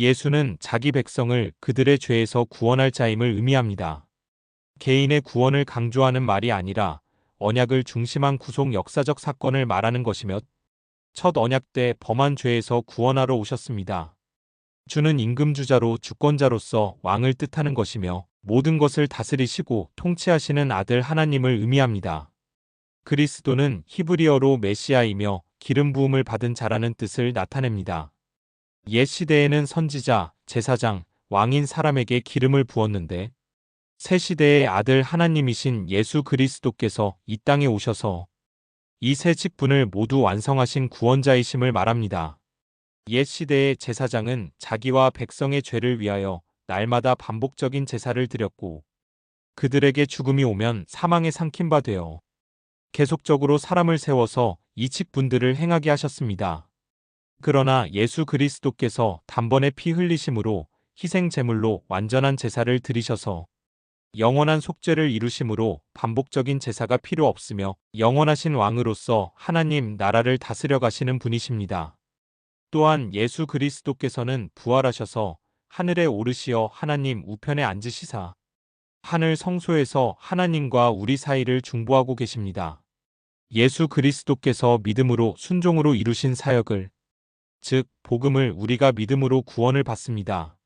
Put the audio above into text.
예수는 자기 백성을 그들의 죄에서 구원할 자임을 의미합니다. 개인의 구원을 강조하는 말이 아니라 언약을 중심한 구속 역사적 사건을 말하는 것이며 첫 언약 때 범한 죄에서 구원하러 오셨습니다. 주는 임금주자로 주권자로서 왕을 뜻하는 것이며 모든 것을 다스리시고 통치하시는 아들 하나님을 의미합니다. 그리스도는 히브리어로 메시아이며 기름 부음을 받은 자라는 뜻을 나타냅니다. 옛 시대에는 선지자, 제사장, 왕인 사람에게 기름을 부었는데 새 시대의 아들 하나님이신 예수 그리스도께서 이 땅에 오셔서 이세 직분을 모두 완성하신 구원자이심을 말합니다. 옛 시대의 제사장은 자기와 백성의 죄를 위하여 날마다 반복적인 제사를 드렸고 그들에게 죽음이 오면 사망에 삼킨 바 되어 계속적으로 사람을 세워서 이 직분들을 행하게 하셨습니다. 그러나 예수 그리스도께서 단번에 피 흘리심으로 희생 제물로 완전한 제사를 드리셔서 영원한 속죄를 이루심으로 반복적인 제사가 필요 없으며 영원하신 왕으로서 하나님 나라를 다스려 가시는 분이십니다. 또한 예수 그리스도께서는 부활하셔서 하늘에 오르시어 하나님 우편에 앉으시사 하늘 성소에서 하나님과 우리 사이를 중보하고 계십니다. 예수 그리스도께서 믿음으로 순종으로 이루신 사역을 즉 복음을 우리가 믿음으로 구원을 받습니다.